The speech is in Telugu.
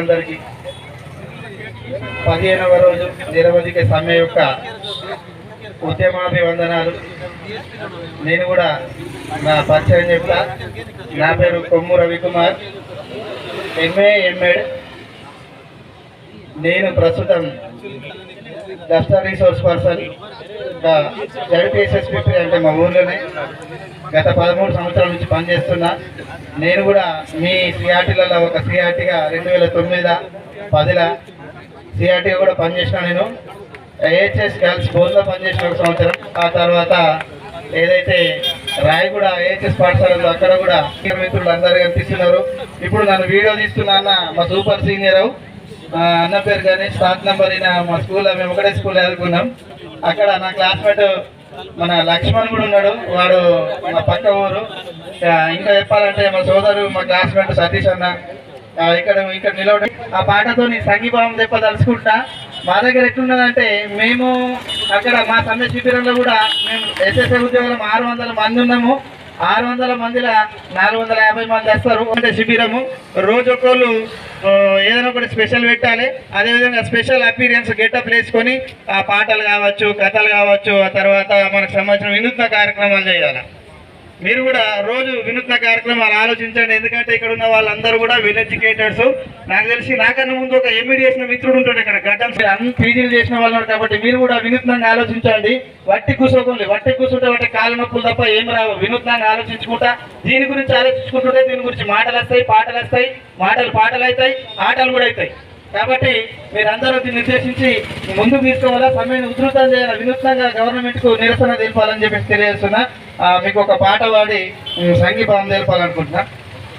అందరికీ పదిహేనవ రోజు నిరవధిక సమ్మె యొక్క ఉద్యమాభివందనాలు. నేను కూడా నా పరిచయం చెప్తా. నా పేరు కొమ్ము రవికుమార్. MA MEd. నేను ప్రస్తుతం డస్టర్ రీసోర్స్ పర్సన్. జడ్పిఎస్ఎస్పి అంటే మా ఊర్లోనే గత పదమూడు సంవత్సరాల నుంచి పనిచేస్తున్నా. నేను కూడా మీ సిఆర్టీలలో ఒక సిఆర్టీగా రెండు వేల తొమ్మిదిల పదిల సిఆర్టీగా కూడా పనిచేసిన నేను. ఏహెచ్ఎస్ గర్ల్స్ స్కూల్లో పనిచేసిన ఒక సంవత్సరం. ఆ తర్వాత ఏదైతే రాయగూడ ఏహెచ్ఎస్ పాఠశాలలో అక్కడ కూడా మిత్రులు అందరూ కనిపిస్తున్నారు ఇప్పుడు నన్ను వీడియో తీస్తున్నా అన్న మా సూపర్ సీనియర్ అన్న పేరు గణేష్ సాత్ నంబర్ అయిన మా స్కూల్లో మేము ఒకటే స్కూల్లో ఎదుర్కొన్నాం. అక్కడ నా క్లాస్మేట్ మన లక్ష్మణ్ కూడా ఉన్నాడు. వాడు మా పక్క ఊరు. ఇంకా చెప్పాలంటే మా సోదరు మా క్లాస్మేట్ సతీష్ అన్న ఇక్కడ ఇక్కడ నిలవడం ఆ పాటతో నీ సంఘీభావం దెబ్బ మా దగ్గర ఎట్లున్నదంటే మేము అక్కడ మా సమ్మె శిబిరంలో కూడా మేము ఎస్ఎస్ఏ ఉద్యోగులం ఆరు వందల మంది ఉన్నాము. ఆరు వందల మందిల నాలుగు వందల యాభై మంది వస్తారు. అంటే శిబిరము. రోజు ఒకళ్ళు ఏదైనా ఒకటి స్పెషల్ పెట్టాలి. అదేవిధంగా స్పెషల్ అపీరియన్స్ గెటప్ వేసుకొని ఆ పాటలు కావచ్చు కథలు కావచ్చు ఆ తర్వాత మనకు సంబంధించిన వినూత్న కార్యక్రమాలు చేయాలి. మీరు కూడా రోజు వినూత్న కార్యక్రమాలు ఆలోచించండి. ఎందుకంటే ఇక్కడ ఉన్న వాళ్ళందరూ కూడా విల్ ఎడ్యుకేటర్స్. నాకు తెలిసి నాకన్నా ముందు ఒక ఎంఈడి చేసిన మిత్రుడు ఉంటాడు ఇక్కడ గడ్డం. అన్ని పీజీలు చేసిన వాళ్ళు కాబట్టి మీరు కూడా వినూత్నంగా ఆలోచించండి. వట్టి కూర్చోకుండా వట్టి కూర్చుంటే వాటి కాళ్ళ నొప్పులు తప్ప ఏం రావు. వినూత్నంగా ఆలోచించుకుంటా. దీని గురించి ఆలోచించుకుంటుంటే దీని గురించి మాటలు వస్తాయి పాటలు వస్తాయి. మాటలు పాటలు అవుతాయి ఆటలు కూడా అవుతాయి. కాబట్టి మీరందరూ దీన్ని నిర్దేశించి ముందుకు తీసుకోవాలా సమ్మెను ఉధృతం చేయాలి వినూత్నంగా గవర్నమెంట్కు నిరసన తెలపాలని చెప్పేసి తెలియజేస్తున్నా. మీకు ఒక పాట పాడి ఉమ్, సంఘీభావం తెలపాలనుకుంటున్నా.